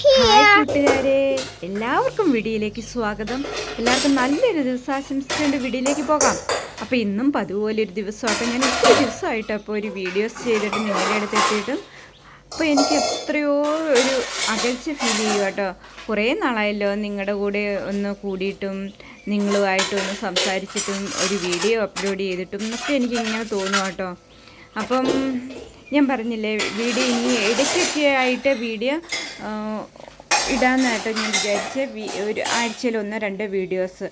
Hi കൂട്ടുകാരെ. എല്ലാവർക്കും വീഡിയോയിലേക്ക് സ്വാഗതം. എല്ലാവർക്കും നല്ലൊരു ദിവസം ആശംസിച്ചുകൊണ്ട് വീഡിയോയിലേക്ക് പോകാം. അപ്പോൾ ഇന്നും പതുപോലെ ഒരു ദിവസമായിട്ട് ഞാൻ ഒത്തിരി ദിവസമായിട്ട് അപ്പോൾ ഒരു വീഡിയോസ് ചെയ്തിട്ട് നിങ്ങളുടെ അടുത്ത് എത്തിയിട്ടും അപ്പോൾ എനിക്ക് എത്രയോ ഒരു അകൽച്ച ഫീൽ ചെയ്യും കേട്ടോ കുറേ നാളായല്ലോ നിങ്ങളുടെ കൂടെ ഒന്ന് കൂടിയിട്ടും നിങ്ങളുമായിട്ടൊന്ന് സംസാരിച്ചിട്ടും ഒരു വീഡിയോ അപ്ലോഡ് ചെയ്തിട്ടും എന്നൊക്കെ എനിക്ക് ഇങ്ങനെ തോന്നും കേട്ടോ അപ്പം ഞാൻ പറഞ്ഞില്ലേ വീഡിയോ ഇനി ഇടയ്ക്കൊക്കെ ആയിട്ട് വീഡിയോ ഇടാമെന്നായിട്ട് ഞാൻ വിചാരിച്ച്. ഒരു ആഴ്ചയിൽ ഒന്നോ രണ്ടോ വീഡിയോസ്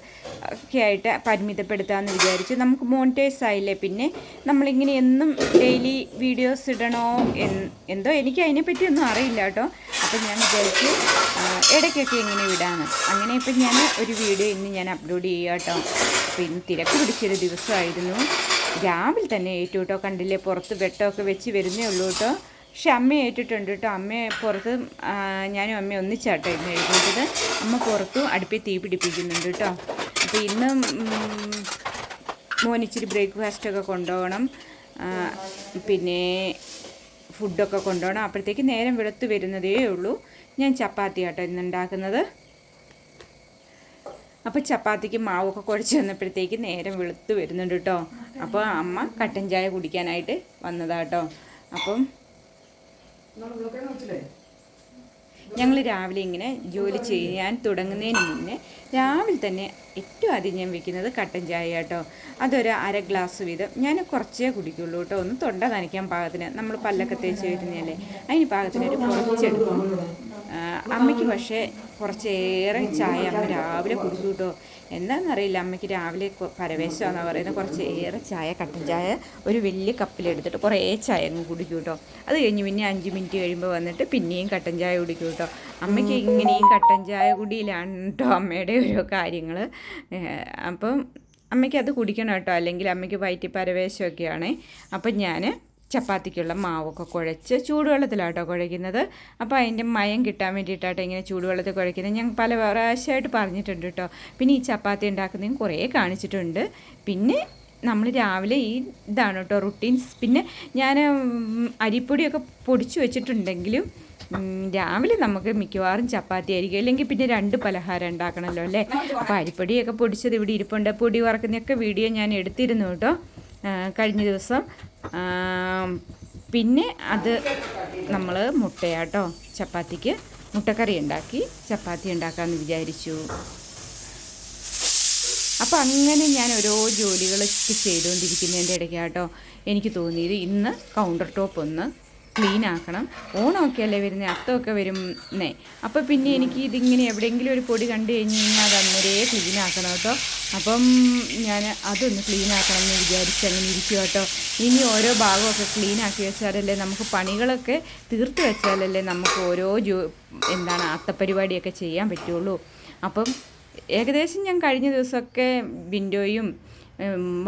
ഒക്കെ ആയിട്ട് പരിമിതപ്പെടുത്താമെന്ന് വിചാരിച്ചു. നമുക്ക് മോണിറ്റൈസ് ആയില്ലേ? പിന്നെ നമ്മളിങ്ങനെ എന്നും ഡെയിലി വീഡിയോസ് ഇടണോ എന്തോ എനിക്ക് അതിനെപ്പറ്റി ഒന്നും അറിയില്ല കേട്ടോ. അപ്പം ഞാൻ വിചാരിച്ചു ഇടയ്ക്കൊക്കെ ഇങ്ങനെ വിടാമെന്ന് അങ്ങനെ ഇപ്പം ഞാൻ ഒരു വീഡിയോ ഇന്ന് ഞാൻ അപ്ലോഡ് ചെയ്യാം കേട്ടോ അപ്പോൾ ഇന്ന് തിരക്ക് പിടിച്ചൊരു ദിവസമായിരുന്നു. രാവിലെ തന്നെ ഏറ്റു കേട്ടോ കണ്ടില്ലേ? പുറത്ത് വെട്ടമൊക്കെ വെച്ച് വരുന്നേ ഉള്ളൂ കേട്ടോ. പക്ഷെ അമ്മ ഏറ്റിട്ടുണ്ട് കേട്ടോ. അമ്മ പുറത്ത് ഞാനും അമ്മ ഒന്നിച്ചാട്ടോ ഇന്ന് എഴുതിയിട്ടത് അമ്മ പുറത്തും അടുപ്പിൽ തീ പിടിപ്പിക്കുന്നുണ്ട് കേട്ടോ. അപ്പോൾ ഇന്ന് മോനിച്ചിരി ബ്രേക്ക്ഫാസ്റ്റൊക്കെ കൊണ്ടുപോകണം. പിന്നെ ഫുഡൊക്കെ കൊണ്ടുപോകണം. അപ്പോഴത്തേക്ക് നേരം വെളുത്ത് വരുന്നതേ ഉള്ളൂ. ഞാൻ ചപ്പാത്തി ആട്ടോ ഇന്ന് ഉണ്ടാക്കുന്നത്. അപ്പോൾ ചപ്പാത്തിക്ക് മാവൊക്കെ കുഴച്ച് വന്നപ്പോഴത്തേക്ക് നേരം വെളുത്ത് വരുന്നുണ്ട് കേട്ടോ അപ്പോൾ അമ്മ കട്ടൻ ചായ കുടിക്കാനായിട്ട് വന്നതാട്ടോ അപ്പം ഞങ്ങൾ രാവിലെ ഇങ്ങനെ ജോലി ചെയ്യാൻ തുടങ്ങുന്നതിന് മുന്നേ രാവിലെ തന്നെ ഏറ്റവും ആദ്യം ഞാൻ വെക്കുന്നത് കട്ടൻ ചായ കേട്ടോ. അതൊരു അര ഗ്ലാസ് വീതം. ഞാൻ കുറച്ചേ കുടിക്കുള്ളൂ കേട്ടോ. ഒന്ന് തൊണ്ട നനയ്ക്കാൻ പാകത്തിന്. നമ്മൾ പല്ലൊക്കെ തേച്ച് വരുന്നതല്ലേ അതിന് പാകത്തിന് ഒരു കുറച്ചെടുക്കും. അമ്മയ്ക്ക് പക്ഷേ കുറച്ചേറെ ചായ അമ്മ രാവിലെ കുടിക്കും കേട്ടോ. എന്താണെന്നറിയില്ല അമ്മയ്ക്ക് രാവിലെ പരവേശമാണെന്ന് പറയുന്നത് കുറച്ചേറെ ചായ കട്ടൻ ചായ ഒരു വലിയ കപ്പിലെടുത്തിട്ട് കുറേ ചായ അങ്ങ് കുടിക്കും കേട്ടോ അത് കഴിഞ്ഞ് പിന്നെ അഞ്ച് മിനിറ്റ് കഴിയുമ്പോൾ വന്നിട്ട് പിന്നെയും കട്ടൻ ചായ കുടിക്കും കേട്ടോ അമ്മയ്ക്ക് ഇങ്ങനെയും കട്ടൻ ചായ കുടിയിലാണ് കേട്ടോ അമ്മയുടെ ഓരോ കാര്യങ്ങൾ അപ്പം അമ്മയ്ക്ക് അത് കുടിക്കണം കേട്ടോ അല്ലെങ്കിൽ അമ്മയ്ക്ക് വയറ്റി പരവേശമൊക്കെയാണ്. അപ്പം ഞാൻ ചപ്പാത്തിക്കുള്ള മാവൊക്കെ കുഴച്ച് ചൂടുവെള്ളത്തിലാട്ടോ കുഴയ്ക്കുന്നത്. അപ്പോൾ അതിന്റെ മയം കിട്ടാൻ വേണ്ടിയിട്ടാട്ടോ ഇങ്ങനെ ചൂടുവെള്ളത്തിൽ കുഴയ്ക്കുന്നത്. ഞാൻ പല പ്രാവശ്യമായിട്ട് പറഞ്ഞിട്ടുണ്ട് കേട്ടോ. പിന്നെ ഈ ചപ്പാത്തി ഉണ്ടാക്കുന്നതും കുറേ കാണിച്ചിട്ടുണ്ട്. പിന്നെ നമ്മൾ രാവിലെ ഈ ഇതാണ് കേട്ടോ റുട്ടീൻസ് പിന്നെ ഞാൻ അരിപ്പൊടിയൊക്കെ പൊടിച്ചു വെച്ചിട്ടുണ്ടെങ്കിലും രാവിലെ നമുക്ക് മിക്കവാറും ചപ്പാത്തി ആയിരിക്കും. അല്ലെങ്കിൽ പിന്നെ രണ്ട് പലഹാരം ഉണ്ടാക്കണമല്ലോ അല്ലേ? അപ്പോൾ അരിപ്പൊടിയൊക്കെ പൊടിച്ചത് ഇവിടെ ഇരിപ്പുണ്ട്. പൊടി വറക്കുന്നതൊക്കെ വീഡിയോ ഞാൻ എടുത്തിരുന്നു കേട്ടോ. കഴിഞ്ഞ ദിവസം. പിന്നെ അത് നമ്മൾ മുട്ടയാട്ടോ ചപ്പാത്തിക്ക് മുട്ടക്കറി ഉണ്ടാക്കി ചപ്പാത്തി ഉണ്ടാക്കാമെന്ന് വിചാരിച്ചു. അപ്പം അങ്ങനെ ഞാൻ ഓരോ ജോലികളൊക്കെ ചെയ്തുകൊണ്ടിരിക്കുന്നതിന്റെ ഇടയ്ക്കാട്ടോ എനിക്ക് തോന്നിയത് ഇന്ന് കൗണ്ടർ ടോപ്പ് ഒന്ന് ക്ലീൻ ആക്കണം. ഓണമൊക്കെ അല്ലേ വരുന്നത് അത്തമൊക്കെ വരുന്നേ. അപ്പോൾ പിന്നെ എനിക്ക് ഇതിങ്ങനെ എവിടെയെങ്കിലും ഒരു പൊടി കണ്ടു കഴിഞ്ഞ് കഴിഞ്ഞാൽ അത് അന്നേരേ ക്ലീൻ ആക്കണം കേട്ടോ. അപ്പം ഞാൻ അതൊന്ന് ക്ലീൻ ആക്കണം എന്ന് വിചാരിച്ച് അങ്ങനെ ഇരിക്കും കേട്ടോ. ഇനി ഓരോ ഭാഗമൊക്കെ ക്ലീൻ ആക്കി വെച്ചാലല്ലേ നമുക്ക് പണികളൊക്കെ തീർത്ത് വെച്ചാലല്ലേ നമുക്ക് ഓരോ ജോ എന്താണ് അത്തപ്പരിപാടിയൊക്കെ ചെയ്യാൻ പറ്റുള്ളൂ. അപ്പം ഏകദേശം ഞാൻ കഴിഞ്ഞ ദിവസമൊക്കെ വിൻഡോയും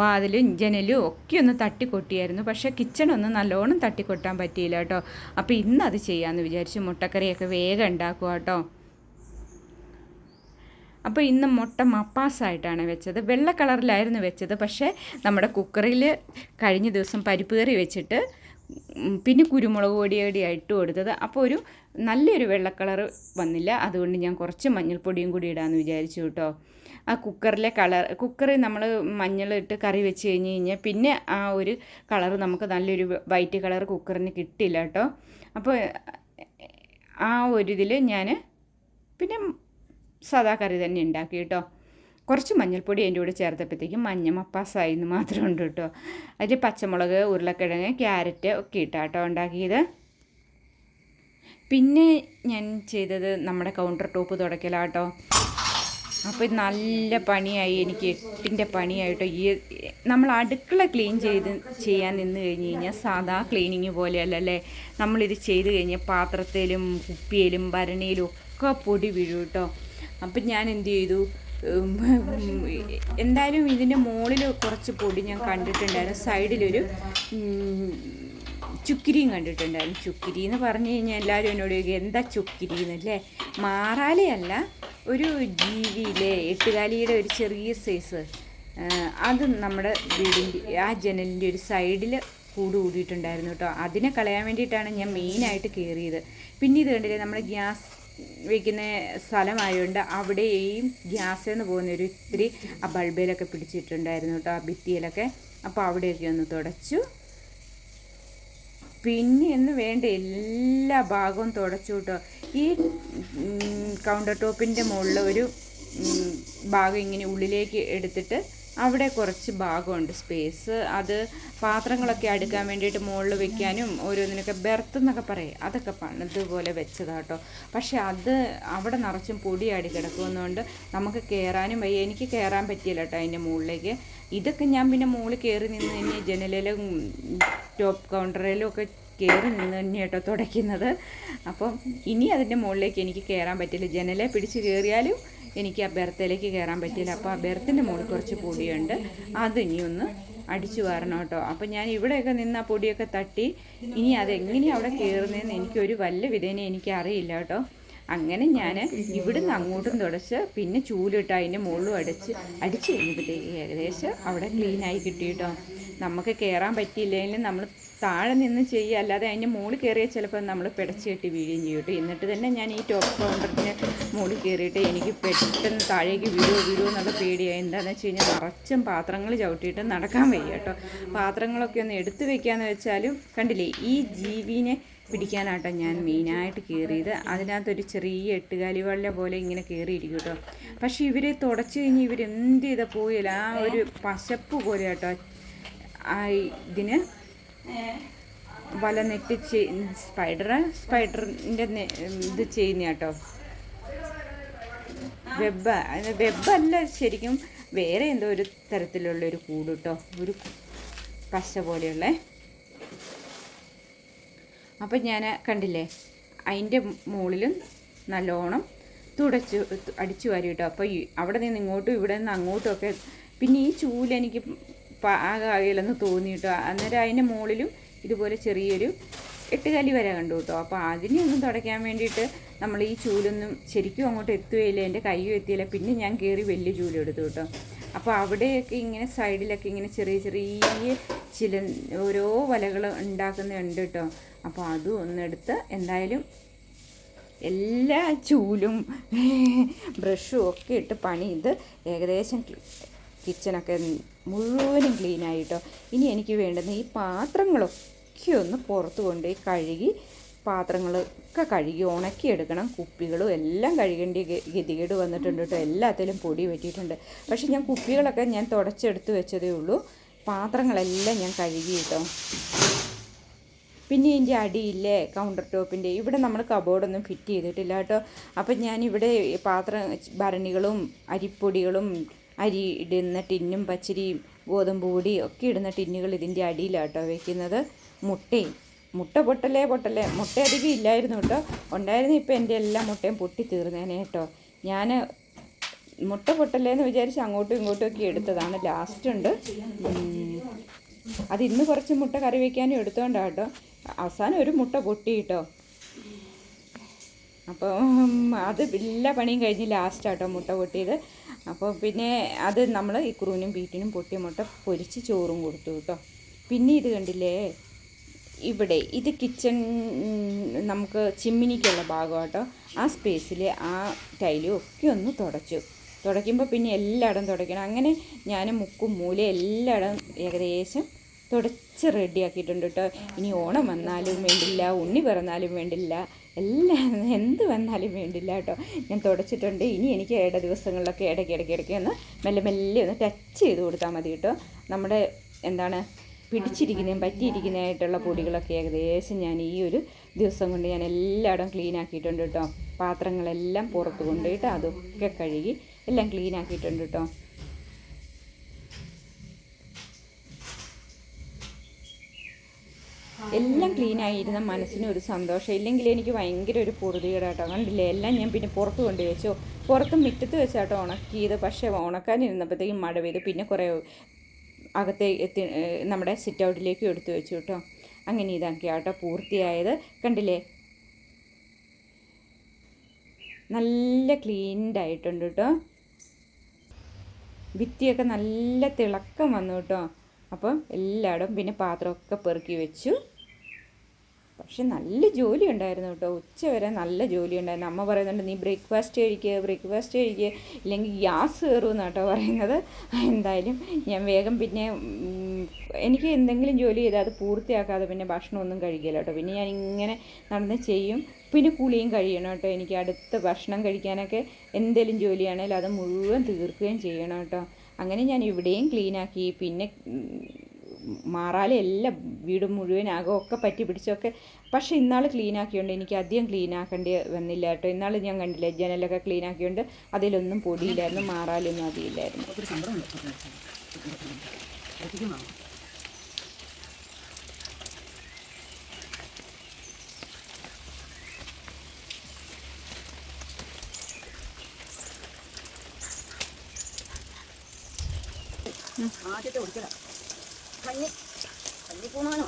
വാതിലും ജനലും ഒക്കെ ഒന്ന് തട്ടിക്കൊട്ടിയായിരുന്നു. പക്ഷേ കിച്ചണൊന്നും നല്ലോണം തട്ടിക്കൊട്ടാൻ പറ്റിയില്ല കേട്ടോ. അപ്പോൾ അത് ചെയ്യാമെന്ന് വിചാരിച്ചു മുട്ടക്കറിയൊക്കെ വേഗം ഉണ്ടാക്കുക കേട്ടോ. അപ്പോൾ ഇന്ന് മുട്ട മപ്പാസായിട്ടാണ് വെച്ചത്. വെള്ള കളറിലായിരുന്നു വെച്ചത്. പക്ഷേ നമ്മുടെ കുക്കറിൽ കഴിഞ്ഞ ദിവസം പരിപ്പ് കറി വെച്ചിട്ട് പിന്നെ കുരുമുളക് പൊടിയടി ഇട്ട് കൊടുത്തത്. അപ്പോൾ ഒരു നല്ലൊരു വെള്ള കളർ വന്നില്ല. അതുകൊണ്ട് ഞാൻ കുറച്ച് മഞ്ഞൾപ്പൊടിയും കൂടി ഇടാമെന്ന് വിചാരിച്ചു കേട്ടോ. ആ കുക്കറിലെ കളർ കുക്കറിൽ നമ്മൾ മഞ്ഞളിട്ട് കറി വെച്ച് കഴിഞ്ഞ് കഴിഞ്ഞാൽ പിന്നെ ആ ഒരു കളർ നമുക്ക് നല്ലൊരു വൈറ്റ് കളർ കുക്കറിന് കിട്ടില്ല കേട്ടോ. അപ്പോൾ ആ ഒരു ഇതിൽ ഞാൻ പിന്നെ സാദാ കറി തന്നെ ഉണ്ടാക്കി കേട്ടോ. കുറച്ച് മഞ്ഞൾപ്പൊടി എന്റെ കൂടെ ചേർത്തപ്പോഴത്തേക്കും മഞ്ഞ മപ്പാസായി എന്ന് മാത്രം ഉണ്ട് കേട്ടോ. അതിൽ പച്ചമുളക് ഉരുളക്കിഴങ്ങ് ക്യാരറ്റ് ഒക്കെ ഇട്ടാ ഇട്ടാട്ടോ ഉണ്ടാക്കിയത്. പിന്നെ ഞാൻ ചെയ്തത് നമ്മുടെ കൗണ്ടർ ടോപ്പ് തുടക്കലാട്ടോ. അപ്പോൾ ഇത് നല്ല പണിയായി. എനിക്ക് എട്ടിന്റെ പണിയായിട്ടോ. ഈ നമ്മൾ അടുക്കള ക്ലീൻ ചെയ്ത് ചെയ്യാൻ നിന്ന് കഴിഞ്ഞ് കഴിഞ്ഞാൽ സാധാ ക്ലീനിങ് പോലെയല്ലേ നമ്മളിത് ചെയ്ത് കഴിഞ്ഞാൽ പാത്രത്തിലും കുപ്പിയിലും ഭരണിയിലും ഒക്കെ പൊടി വീഴും കേട്ടോ. അപ്പം ഞാൻ എന്ത് ചെയ്തു? എന്തായാലും ഇതിന്റെ മുകളിൽ കുറച്ച് പൊടി ഞാൻ കണ്ടിട്ടുണ്ടായിരുന്നു. സൈഡിലൊരു ചുക്കിരിയും കണ്ടിട്ടുണ്ടായിരുന്നു. ചുക്കിരി എന്ന് പറഞ്ഞു കഴിഞ്ഞാൽ എല്ലാവരും എന്നോട് ചോദിക്കും എന്താ ചുക്കിരി എന്നല്ലേ മാറാലയല്ല ഒരു ജീവിയിലെ എട്ടുകാലിയുടെ ഒരു ചെറിയ സൈസ് അത് നമ്മുടെ വീടിന്റെ ആ ജനലിന്റെ ഒരു സൈഡിൽ കൂട് കൂടിയിട്ടുണ്ടായിരുന്നു കേട്ടോ. അതിനെ കളയാൻ വേണ്ടിയിട്ടാണ് ഞാൻ മെയിനായിട്ട് കയറിയത് പിന്നെ ഇത് കണ്ടില്ലേ നമ്മൾ ഗ്യാസ് വയ്ക്കുന്ന സ്ഥലമായതുകൊണ്ട് അവിടെയും ഗ്യാസ് എന്ന് പോകുന്ന ഒരു ഇത്തിരി ആ ബൾബിലൊക്കെ പിടിച്ചിട്ടുണ്ടായിരുന്നു കേട്ടോ ആ ഭിത്തിയിലൊക്കെ. അപ്പോൾ അവിടെയൊക്കെ ഒന്ന് തുടച്ചു. പിന്നെ എന്ന് വേണ്ട എല്ലാ ഭാഗവും തുടച്ചു കിട്ടോ ഈ കൗണ്ടർ ടോപ്പിന്റെ മുകളിൽ ഒരു ഭാഗം ഇങ്ങനെ ഉള്ളിലേക്ക് എടുത്തിട്ട് അവിടെ കുറച്ച് ഭാഗമുണ്ട് സ്പേസ് അത് പാത്രങ്ങളൊക്കെ അടുക്കാൻ വേണ്ടിയിട്ട് മുകളിൽ വെക്കാനും ഓരോന്നിനൊക്കെ ബെർത്ത് എന്നൊക്കെ പറയും. അതൊക്കെ പണിതുപോലെ വെച്ചതാട്ടോ പക്ഷെ അത് അവിടെ നിറച്ചും പൊടിയാടി കിടക്കുന്നതുകൊണ്ട് നമുക്ക് കയറാനും വയ്യ. എനിക്ക് കയറാൻ പറ്റിയില്ല കേട്ടോ അതിന്റെ മുകളിലേക്ക്. ഇതൊക്കെ ഞാൻ പിന്നെ മുകളിൽ കയറി നിന്ന് തന്നെ ജനലിലും ടോപ്പ് കൗണ്ടറിലും ഒക്കെ കയറി നിന്ന് തന്നെ കേട്ടോ തുടയ്ക്കുന്നത്. അപ്പം ഇനി അതിന്റെ മുകളിലേക്ക് എനിക്ക് കയറാൻ പറ്റില്ല. ജനലെ പിടിച്ച് കയറിയാലും എനിക്ക് ആ ബെർത്തിലേക്ക് കയറാൻ പറ്റിയില്ല. അപ്പോൾ ആ ബെർത്തിന്റെ മുകളിൽ കുറച്ച് പൊടിയുണ്ട്. അത് ഇനി ഒന്ന് അടിച്ചു വാരണം കേട്ടോ. അപ്പം ഞാൻ ഇവിടെയൊക്കെ നിന്ന് ആ പൊടിയൊക്കെ തട്ടി ഇനി അതെങ്ങനെയാണ് അവിടെ കയറുന്നതെന്ന് എനിക്കൊരു വല്ല വിധേന എനിക്ക് അറിയില്ല കേട്ടോ. അങ്ങനെ ഞാൻ ഇവിടുന്ന് അങ്ങോട്ടും തുടച്ച് പിന്നെ ചൂലിട്ട് അതിന്റെ മുകളിലും അടിച്ച് അടിച്ച് കഴിഞ്ഞപ്പോഴത്തേക്ക് ഏകദേശം അവിടെ ക്ലീനായി കിട്ടി കേട്ടോ. നമുക്ക് കയറാൻ പറ്റിയില്ലെങ്കിലും നമ്മൾ താഴെ നിന്ന് ചെയ്യുക അല്ലാതെ അതിന്റെ മുകളിൽ കയറിയാൽ ചിലപ്പോൾ നമ്മൾ പിടച്ച് കെട്ടി വീഴുകയും ചെയ്യും കേട്ടോ. എന്നിട്ട് തന്നെ ഞാൻ ഈ ടോപ്പ് കൗണ്ടറിന് മുകളിൽ കയറിയിട്ട് എനിക്ക് പെട്ടെന്ന് താഴേക്ക് വീഴുമോ വീഴുമോ എന്നുള്ള പേടിയായി. എന്താണെന്ന് വെച്ച് കഴിഞ്ഞാൽ നിറച്ചും പാത്രങ്ങൾ ചവിട്ടിയിട്ട് നടക്കാൻ വയ്യ കേട്ടോ. പാത്രങ്ങളൊക്കെ ഒന്ന് എടുത്തു വെക്കാമെന്ന് വെച്ചാലും കണ്ടില്ലേ ഈ ജീവിനെ പിടിക്കാനാട്ടോ ഞാൻ മെയിനായിട്ട് കയറിയത്. അതിനകത്തൊരു ചെറിയ എട്ടുകാലി വള്ള പോലെ ഇങ്ങനെ കയറിയിരിക്കും കേട്ടോ. പക്ഷേ ഇവരെ തുടച്ചു കഴിഞ്ഞ് ഇവരെന്ത് ചെയ്താൽ പോയില്ല ആ ഒരു പശപ്പ് പോലെ കേട്ടോ. ഇതിന് വല നെറ്റ് സ്പൈഡർ സ്പൈഡറിന്റെ ഇത് ചെയ്യുന്ന കേട്ടോ. വെബ് വെബല്ല ശരിക്കും വേറെ എന്തോ ഒരു തരത്തിലുള്ള ഒരു കൂട് കേട്ടോ. ഒരു പശ പോലെയുള്ള. അപ്പം ഞാൻ കണ്ടില്ലേ? അതിന്റെ മുകളിലും നല്ലോണം തുടച്ചു അടിച്ചു വാരി കേട്ടോ. അപ്പോൾ അവിടെ നിന്ന് ഇങ്ങോട്ടും ഇവിടെ നിന്ന് അങ്ങോട്ടും ഒക്കെ പിന്നെ ഈ ചൂൽ എനിക്ക് പാകമാകില്ലെന്ന് തോന്നി കേട്ടോ അന്നേരം അതിന്റെ മുകളിലും ഇതുപോലെ ചെറിയൊരു എട്ടുകാലി വരെ കണ്ടു കേട്ടോ. അപ്പോൾ അതിനെ ഒന്നും തുടയ്ക്കാൻ വേണ്ടിയിട്ട് നമ്മൾ ഈ ചൂലൊന്നും ശരിക്കും അങ്ങോട്ട് എത്തുകയില്ല. എന്റെ കയ്യും എത്തിയില്ല. പിന്നെ ഞാൻ കയറി വലിയ ചൂൽ എടുത്തു കേട്ടോ. അപ്പോൾ അവിടെയൊക്കെ ഇങ്ങനെ സൈഡിലൊക്കെ ഇങ്ങനെ ചെറിയ ചെറിയ ചില ഓരോ വലകൾ ഉണ്ടാക്കുന്നുണ്ട് കേട്ടോ. അപ്പോൾ അതും ഒന്നെടുത്ത് എന്തായാലും എല്ലാ ചൂലും ബ്രഷും ഒക്കെ ഇട്ട് പണി ഇത് ഏകദേശം കിച്ചണൊക്കെ മുഴുവനും ക്ലീൻ ആയിട്ടോ. ഇനി എനിക്ക് വേണ്ടുന്ന ഈ പാത്രങ്ങളൊക്കെ ഒന്ന് പുറത്ത് കൊണ്ടുപോയി കഴുകി പാത്രങ്ങളൊക്കെ കഴുകി ഉണക്കിയെടുക്കണം. കുപ്പികളും എല്ലാം കഴുകേണ്ട ഗതികേട് വന്നിട്ടുണ്ട് കേട്ടോ. എല്ലാത്തിലും പൊടി പറ്റിയിട്ടുണ്ട് പക്ഷേ ഞാൻ കുപ്പികളൊക്കെ ഞാൻ തുടച്ചെടുത്ത് വെച്ചതേ ഉള്ളൂ. പാത്രങ്ങളെല്ലാം ഞാൻ കഴുകി കേട്ടോ. പിന്നെ ഇതിന്റെ അടിയില്ലേ കൗണ്ടർ ടോപ്പിന്റെ ഇവിടെ നമ്മൾ കബോർഡൊന്നും ഫിറ്റ് ചെയ്തിട്ടില്ല കേട്ടോ. അപ്പം ഞാനിവിടെ പാത്രം ഭരണികളും അരിപ്പൊടികളും അരി ഇടുന്ന ടിന്നും പച്ചരിയും ഗോതമ്പ് പൊടിയും ഒക്കെ ഇടുന്ന ടിന്നുകൾ ഇതിന്റെ അടിയിലാട്ടോ വയ്ക്കുന്നത് മുട്ടയും. മുട്ട പൊട്ടലേ പൊട്ടലേ. മുട്ട അധികം ഇല്ലായിരുന്നു കേട്ടോ. ഉണ്ടായിരുന്നു ഇപ്പം എന്റെ എല്ലാ മുട്ടയും പൊട്ടി തീർന്നേനെ കേട്ടോ. ഞാൻ മുട്ട പൊട്ടല്ലേന്ന് വിചാരിച്ച് അങ്ങോട്ടും ഇങ്ങോട്ടും ഒക്കെ എടുത്തതാണ്. ലാസ്റ്റ് ഉണ്ട്. അത് ഇന്ന് കുറച്ച് മുട്ട കറി വയ്ക്കാനും എടുത്തോണ്ടാണ് കേട്ടോ. അവസാനം ഒരു മുട്ട പൊട്ടി കേട്ടോ. അപ്പോൾ അത് എല്ലാ പണിയും കഴിഞ്ഞ് ലാസ്റ്റാട്ടോ മുട്ട പൊട്ടിയത്. അപ്പോൾ പിന്നെ അത് നമ്മൾ ഈ കുറുവിനും ബീറ്റിനും പൊട്ടിയ മുട്ട പൊരിച്ച് ചോറും കൊടുത്തു കേട്ടോ. പിന്നെ ഇത് കണ്ടില്ലേ? ഇവിടെ ഇത് കിച്ചൺ നമുക്ക് ചിമ്മിനിക്കുള്ള ഭാഗം കേട്ടോ ആ സ്പേസിൽ ആ ടൈലും ഒക്കെ ഒന്ന് തുടച്ചു. തുടയ്ക്കുമ്പോൾ പിന്നെ എല്ലായിടം തുടയ്ക്കണം. അങ്ങനെ ഞാൻ മുക്കും മൂലയും എല്ലായിടം ഏകദേശം തുടച്ച് റെഡിയാക്കിയിട്ടുണ്ട് കേട്ടോ. ഇനി ഓണം വന്നാലും വേണ്ടില്ല ഉണ്ണി പിറന്നാലും വേണ്ടില്ല. എല്ലാം എന്ത് വന്നാലും വേണ്ടില്ല കേട്ടോ. ഞാൻ തുടച്ചിട്ടുണ്ട്. ഇനി എനിക്ക് ഇട ദിവസങ്ങളിലൊക്കെ ഇടയ്ക്ക് ഇടയ്ക്ക് ഇടയ്ക്ക് ഒന്ന് മെല്ലെ മെല്ലെ ഒന്ന് ടച്ച് ചെയ്ത് കൊടുത്താൽ മതി കേട്ടോ. നമ്മുടെ എന്താണ് പിടിച്ചിരിക്കുന്നതും പറ്റിയിരിക്കുന്നതായിട്ടുള്ള പൊടികളൊക്കെ ഏകദേശം ഞാൻ ഈ ഒരു ദിവസം കൊണ്ട് ഞാൻ എല്ലായിടം ക്ലീൻ ആക്കിയിട്ടുണ്ട് കേട്ടോ. പാത്രങ്ങളെല്ലാം പുറത്ത് കൊണ്ടുപോയിട്ട് അതൊക്കെ കഴുകി എല്ലാം ക്ലീൻ ആക്കിയിട്ടുണ്ട് കേട്ടോ. എല്ലാം ക്ലീൻ ആയിരുന്ന മനസ്സിന് ഒരു സന്തോഷം. ഇല്ലെങ്കിൽ എനിക്ക് ഭയങ്കര ഒരു പൊറുതികേടാട്ടോ. കണ്ടില്ലേ? എല്ലാം ഞാൻ പിന്നെ പുറത്ത് കൊണ്ടു വെച്ചു. പുറത്ത് മുറ്റത്ത് വെച്ചാട്ടോ ഉണക്കിയത്. പക്ഷേ ഉണക്കാനിരുന്നപ്പോഴത്തേക്കും മഴ പെയ്തു. പിന്നെ കുറേ അകത്തെ എത്തി നമ്മുടെ സിറ്റ് ഔട്ടിലേക്ക് എടുത്തു വെച്ചു കേട്ടോ. അങ്ങനെ ഇതാക്കിയാട്ടോ പൂർത്തിയായത്. കണ്ടില്ലേ? നല്ല ക്ലീൻഡ് ആയിട്ടുണ്ട് കേട്ടോ. ഭിത്തിയൊക്കെ നല്ല തിളക്കം വന്നു കേട്ടോ. അപ്പം എല്ലായിടും പിന്നെ പാത്രമൊക്കെ പെറുക്കി വെച്ചു. പക്ഷെ നല്ല ജോലി ഉണ്ടായിരുന്നു കേട്ടോ. ഉച്ച വരെ നല്ല ജോലി ഉണ്ടായിരുന്നു. അമ്മ പറയുന്നുണ്ട് നീ ബ്രേക്ക്ഫാസ്റ്റ് കഴിക്കുക ബ്രേക്ക്ഫാസ്റ്റ് കഴിക്കുക ഇല്ലെങ്കിൽ ഗ്യാസ് കയറുമെന്ന് കേട്ടോ പറയുന്നത്. എന്തായാലും ഞാൻ വേഗം പിന്നെ എനിക്ക് എന്തെങ്കിലും ജോലി ചെയ്താൽ അത് പൂർത്തിയാക്കാതെ പിന്നെ ഭക്ഷണമൊന്നും കഴിക്കില്ല കേട്ടോ. പിന്നെ ഞാൻ ഇങ്ങനെ നടന്ന് ചെയ്യും. പിന്നെ കുളിയും കഴിയണം കേട്ടോ. എനിക്ക് അടുത്ത ഭക്ഷണം കഴിക്കാനൊക്കെ എന്തെങ്കിലും ജോലിയാണെങ്കിലും അത് മുഴുവൻ തീർക്കുകയും ചെയ്യണം കേട്ടോ. അങ്ങനെ ഞാൻ ഇവിടെയും ക്ലീനാക്കി പിന്നെ മാറാലെ എല്ലാം വീട് മുഴുവൻ അകമൊക്കെ പറ്റി പിടിച്ചൊക്കെ. പക്ഷേ ഇന്നാൾ ക്ലീൻ ആക്കിയോണ്ട് എനിക്ക് അധികം ക്ലീൻ ആക്കേണ്ടി വന്നില്ല കേട്ടോ. ഇന്നാൾ ഞാൻ കണ്ടില്ല ജനലൊക്കെ ക്ലീൻ ആക്കിയോണ്ട് അതിലൊന്നും പൊടിയില്ലായിരുന്നു മാറാലൊന്നും അതിയില്ലായിരുന്നു ആദ്യത്തെ ഒരിക്കല കഞ്ഞി. കഞ്ഞിപ്പൂമാനോ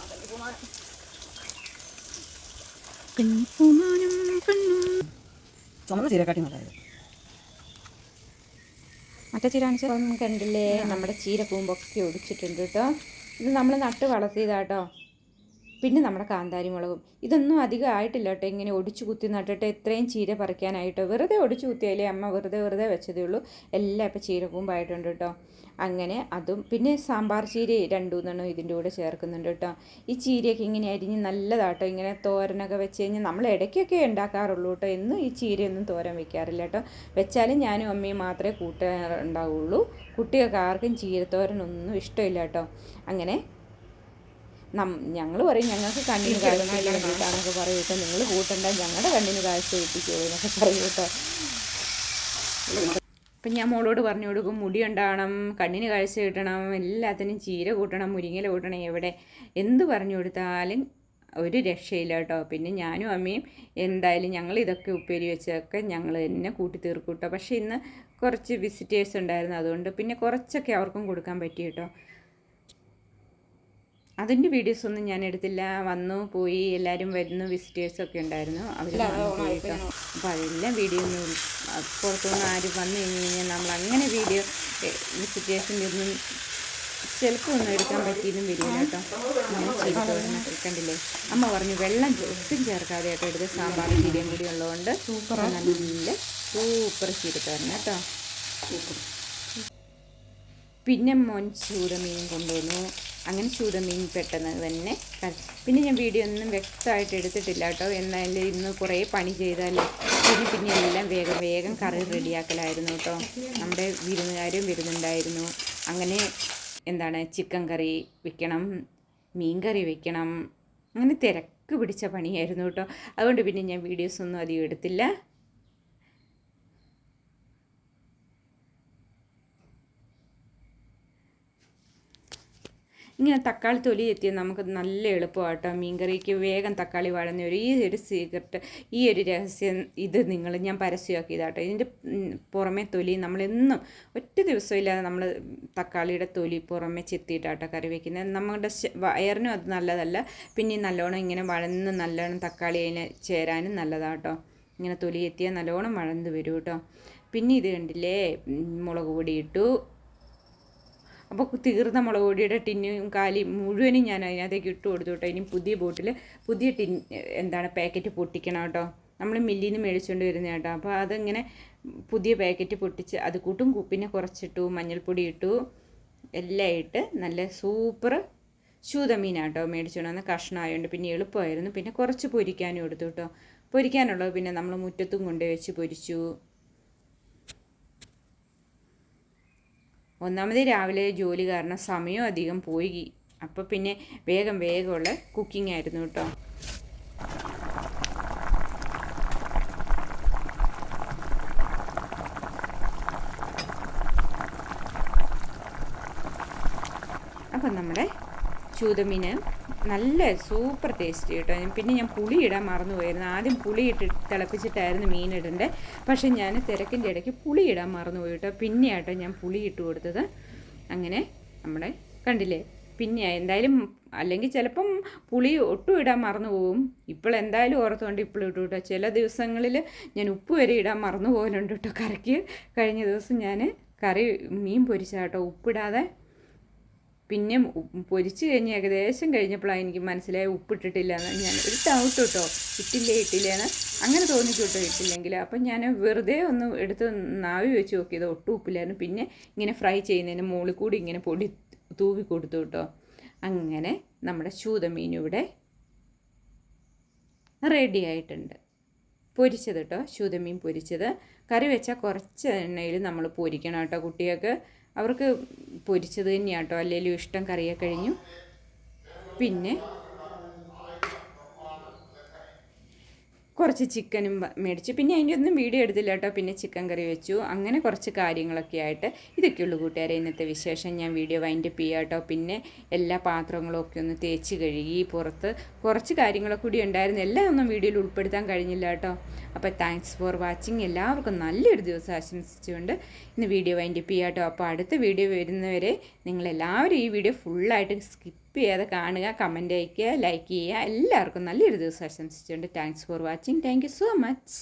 കഞ്ഞിപ്പൂമാനം ചുമന്ന ചീരക്കാട്ടി നല്ലത് മറ്റേ ചീരാണിച്ചപ്പം കണ്ടില്ലേ നമ്മുടെ ചീര കൂമ്പൊക്കെ ഒടിച്ചിട്ടുണ്ട് കേട്ടോ ഇത് നമ്മൾ നട്ട് വളർത്തിയതാട്ടോ പിന്നെ നമ്മുടെ കാന്താരി മുളകും ഇതൊന്നും അധികം ആയിട്ടില്ല കേട്ടോ. ഇങ്ങനെ ഒടിച്ചു കുത്തി നട്ടിട്ട് ഇത്രയും ചീര പറിക്കാനായിട്ടോ. വെറുതെ ഒടിച്ചു കുത്തിയാലേ അമ്മ വെറുതെ വെറുതെ വെച്ചതേ ഉള്ളൂ. എല്ലാം ഇപ്പം ചീരക്കൂമ്പായിട്ടുണ്ട് കേട്ടോ. അങ്ങനെ അതും പിന്നെ സാമ്പാർ ചീര രണ്ടു മൂന്നെണ്ണം ഇതിന്റെ കൂടെ ചേർക്കുന്നുണ്ട് കേട്ടോ. ഈ ചീരയൊക്കെ ഇങ്ങനെ അരിഞ്ഞ് നല്ലതാട്ടോ. ഇങ്ങനെ തോരനൊക്കെ വെച്ച് കഴിഞ്ഞാൽ നമ്മൾ ഇടയ്ക്കൊക്കെ ഉണ്ടാക്കാറുള്ളൂ കേട്ടോ. എന്നും ഈ ചീരയൊന്നും തോരൻ വെക്കാറില്ല കേട്ടോ. വെച്ചാലും ഞാനും അമ്മയും മാത്രമേ കൂട്ടാറുണ്ടാവുള്ളൂ. കുട്ടികൾക്ക് ആർക്കും ചീരത്തോരനൊന്നും ഇഷ്ടമില്ല കേട്ടോ. അങ്ങനെ ഞങ്ങൾ പറയും ഞങ്ങൾക്ക് കണ്ണിന് കാഴ്ച വേണ്ടിയിട്ടാണെന്നൊക്കെ പറയും കേട്ടോ. നിങ്ങൾ കൂട്ടണ്ട ഞങ്ങളുടെ കണ്ണിന് കാഴ്ച കിട്ടിക്കോളൂ എന്നൊക്കെ പറയും കേട്ടോ. അപ്പം ഞാൻ മോളോട് പറഞ്ഞു കൊടുക്കും മുടി ഉണ്ടാവണം കണ്ണിന് കാഴ്ച കിട്ടണം എല്ലാത്തിനും ചീര കൂട്ടണം മുരിങ്ങയില കൂട്ടണം എവിടെ എന്ത് പറഞ്ഞു കൊടുത്താലും ഒരു രക്ഷയില്ല കേട്ടോ. പിന്നെ ഞാനും അമ്മയും എന്തായാലും ഞങ്ങൾ ഇതൊക്കെ ഉപ്പേരി വെച്ചൊക്കെ ഞങ്ങൾ തന്നെ കൂട്ടി തീർക്കും കേട്ടോ. പക്ഷേ ഇന്ന് കുറച്ച് വിസിറ്റേഴ്സ് ഉണ്ടായിരുന്നു അതുകൊണ്ട് പിന്നെ കുറച്ചൊക്കെ അവർക്കും കൊടുക്കാൻ പറ്റി കേട്ടോ. അതിന്റെ വീഡിയോസ് ഒന്നും ഞാൻ എടുത്തില്ല. വന്നു പോയി എല്ലാവരും വരുന്നു വിസിറ്റേഴ്സൊക്കെ ഉണ്ടായിരുന്നു. അവർ കേട്ടോ അപ്പോൾ അതെല്ലാം വീഡിയോ ഒന്നും പുറത്തുനിന്ന് ആരും വന്നു കഴിഞ്ഞ് കഴിഞ്ഞാൽ നമ്മൾ അങ്ങനെ വീഡിയോ വിസിറ്റേഴ്സിന്റെ ഒന്നും ചിലപ്പോൾ ഒന്നും എടുക്കാൻ പറ്റിയതും വരില്ല കേട്ടോ. ഞാൻ കണ്ടില്ലേ? അമ്മ പറഞ്ഞു വെള്ളം ഒട്ടും ചേർക്കാതെ കേട്ടോ എടുത്ത് സാമ്പാർ ചീരയും കൂടി ഉള്ളതുകൊണ്ട് സൂപ്പർ നല്ല സൂപ്പർ ചീരത്തോരൻ കേട്ടോ. പിന്നെ മോൻ ചൂടമീൻ കൊണ്ടുവന്നു. അങ്ങനെ ചൂട് മീൻ പെട്ടെന്ന് തന്നെ പിന്നെ ഞാൻ വീഡിയോ ഒന്നും വ്യക്തമായിട്ട് എടുത്തിട്ടില്ല കേട്ടോ. എന്നാലും ഇന്ന് കുറേ പണി ചെയ്താലേ പിന്നെ പിന്നെ എല്ലാം വേഗം വേഗം കറി റെഡിയാക്കലായിരുന്നു കേട്ടോ. നമ്മുടെ വിരുന്നുകാരും വരുന്നുണ്ടായിരുന്നു. അങ്ങനെ എന്താണ് ചിക്കൻ കറി വെക്കണം മീൻ കറി വെക്കണം. അങ്ങനെ തിരക്ക് പിടിച്ച പണിയായിരുന്നു കേട്ടോ. അതുകൊണ്ട് പിന്നെ ഞാൻ വീഡിയോസ് ഒന്നും അധികം എടുത്തില്ല. ഇങ്ങനെ തക്കാളി തൊലി എത്തിയത് നമുക്ക് നല്ല എളുപ്പമാട്ടോ. മീൻകറിക്ക് വേഗം തക്കാളി വഴന്ന ഒരു ഈ ഒരു സീക്രട്ട് ഈ ഒരു രഹസ്യം ഇത് നിങ്ങൾ ഞാൻ പരസ്യമാക്കിയതാട്ടോ. ഇതിന്റെ പുറമെ തൊലി നമ്മളെന്നും ഒറ്റ ദിവസമില്ലാതെ നമ്മൾ തക്കാളിയുടെ തൊലി പുറമെ ചെത്തിയിട്ടാട്ടോ കറി വയ്ക്കുന്നത് നമ്മുടെ വയറിനും അത് നല്ലതല്ല. പിന്നെ നല്ലോണം ഇങ്ങനെ വഴന്ന് നല്ലോണം തക്കാളി അതിനെ ചേരാനും നല്ലതാട്ടോ. ഇങ്ങനെ തൊലി എത്തിയാൽ നല്ലോണം വഴന്ന് വരും കേട്ടോ പിന്നെ ഇത് കണ്ടില്ലേ? മുളക് പൊടി ഇട്ടു. അപ്പോൾ തീർന്ന മുളക് പൊടിയുടെ ടിന്നും കാലിയും മുഴുവനും ഞാൻ അതിനകത്തേക്ക് ഇട്ട് കൊടുത്തു കേട്ടോ. ഇനി പുതിയ ബോട്ടിൽ പുതിയ ടിൻ എന്താണ് പാക്കറ്റ് പൊട്ടിക്കണം കേട്ടോ. നമ്മൾ മില്ലിൽ നിന്ന് മേടിച്ചുകൊണ്ട് വരുന്ന കേട്ടോ. അപ്പോൾ അതിങ്ങനെ പുതിയ പാക്കറ്റ് പൊട്ടിച്ച് അത് കൂട്ടും പിന്നെ കുറച്ചിട്ടു മഞ്ഞൾപ്പൊടി ഇട്ടു എല്ലാം ഇട്ട് നല്ല സൂപ്പർ ശൂതമീനാട്ടോ മേടിച്ചുകൊണ്ട് വന്ന. കഷ്ണമായതുകൊണ്ട് പിന്നെ എളുപ്പമായിരുന്നു. പിന്നെ കുറച്ച് പൊരിക്കാനും എടുത്തു കേട്ടോ. പൊരിക്കാനുള്ളത് പിന്നെ നമ്മൾ മുറ്റത്തും കൊണ്ടുവച്ച് പൊരിച്ചു. ഒന്നാമത് രാവിലെ ജോലി കാരണം സമയം അധികം പോയി. അപ്പോൾ പിന്നെ വേഗം വേഗമുള്ള കുക്കിംഗ് ആയിരുന്നു കേട്ടോ അപ്പം നമ്മുടെ ചൂതമീൻ നല്ല സൂപ്പർ ടേസ്റ്റ് കേട്ടോ. പിന്നെ ഞാൻ പുളി ഇടാൻ മറന്നുപോയിരുന്നു. ആദ്യം പുളി ഇട്ട് തിളപ്പിച്ചിട്ടായിരുന്നു മീൻ ഇടേണ്ടത്. പക്ഷേ ഞാൻ തിരക്കിന്റെ ഇടയ്ക്ക് പുളി ഇടാൻ മറന്നുപോയി കേട്ടോ പിന്നെയാട്ടോ ഞാൻ പുളി ഇട്ട് കൊടുത്തത്. അങ്ങനെ നമ്മുടെ കണ്ടില്ലേ? പിന്നെ എന്തായാലും അല്ലെങ്കിൽ ചിലപ്പം പുളി ഒട്ടും ഇടാൻ മറന്നു പോകും ഇപ്പോൾ എന്തായാലും ഓർത്തുകൊണ്ട് ഇപ്പോൾ ഇട്ടു കേട്ടോ. ചില ദിവസങ്ങളിൽ ഞാൻ ഉപ്പ് വരെ ഇടാൻ മറന്നു പോകലുണ്ട് കേട്ടോ. കറിക്ക് കഴിഞ്ഞ ദിവസം ഞാൻ കറി മീൻ പൊരിച്ചാട്ടോ ഉപ്പിടാതെ പിന്നെ പൊരിച്ച് കഴിഞ്ഞ് ഏകദേശം കഴിഞ്ഞപ്പോഴാണ് എനിക്ക് മനസ്സിലായി ഉപ്പിട്ടിട്ടില്ല എന്ന് ഞാൻ ഒരു ഡൗട്ട് കേട്ടോ ഇട്ടില്ലേ ഇട്ടില്ലേന്ന് അങ്ങനെ തോന്നിച്ചു കേട്ടോ ഇട്ടില്ലെങ്കിൽ. അപ്പം ഞാൻ വെറുതെ ഒന്ന് എടുത്ത് നാവി വെച്ച് നോക്കിയത് ഒട്ടും ഉപ്പില്ലായിരുന്നു. പിന്നെ ഇങ്ങനെ ഫ്രൈ ചെയ്യുന്നതിന് മുകളിൽ കൂടി ഇങ്ങനെ പൊടി തൂവി കൊടുത്തു കേട്ടോ അങ്ങനെ നമ്മുടെ ശൂതമീൻ ഇവിടെ റെഡി ആയിട്ടുണ്ട്. പൊരിച്ചത് കേട്ടോ ചൂതമീൻ പൊരിച്ചത്. കറി വെച്ചാൽ കുറച്ച് എണ്ണയിൽ നമ്മൾ പൊരിക്കണം കേട്ടോ കുട്ടികൾക്ക്. അവർക്ക് പൊരിച്ചത് തന്നെയാണ് കേട്ടോ അല്ലെങ്കിലും ഇഷ്ടം കറിയെ കഴിഞ്ഞു. പിന്നെ കുറച്ച് ചിക്കനും മേടിച്ചു. പിന്നെ അതിന്റെ ഒന്നും വീഡിയോ എടുത്തില്ല കേട്ടോ പിന്നെ ചിക്കൻ കറി വെച്ചു. അങ്ങനെ കുറച്ച് കാര്യങ്ങളൊക്കെ ആയിട്ട് ഇതൊക്കെയുള്ളൂ കൂട്ടുകാരെ ഇന്നത്തെ വിശേഷം. ഞാൻ വീഡിയോ വൈൻഡപ്പ് ചെയ്യാം കേട്ടോ പിന്നെ എല്ലാ പാത്രങ്ങളൊക്കെ ഒന്ന് തേച്ച് കഴുകി പുറത്ത് കുറച്ച് കാര്യങ്ങളൊക്കെ കൂടി ഉണ്ടായിരുന്നു. എല്ലാം ഒന്നും വീഡിയോയിൽ ഉൾപ്പെടുത്താൻ കഴിഞ്ഞില്ല കേട്ടോ അപ്പോൾ താങ്ക്സ് ഫോർ വാച്ചിങ് എല്ലാവർക്കും നല്ലൊരു ദിവസം ആശംസിച്ചുകൊണ്ട് ഇന്ന് വീഡിയോ വൈൻഡപ്പ് ചെയ്യാം കേട്ടോ അപ്പോൾ അടുത്ത വീഡിയോ വരുന്നവരെ നിങ്ങളെല്ലാവരും ഈ വീഡിയോ ഫുള്ളായിട്ട് സ്കിപ്പ് ചെയ്യാതെ കാണുക കമന്റ് അയയ്ക്കുക ലൈക്ക് ചെയ്യുക. എല്ലാവർക്കും നല്ലൊരു ദിവസം ആശംസിച്ചുകൊണ്ട് thanks for watching thank so much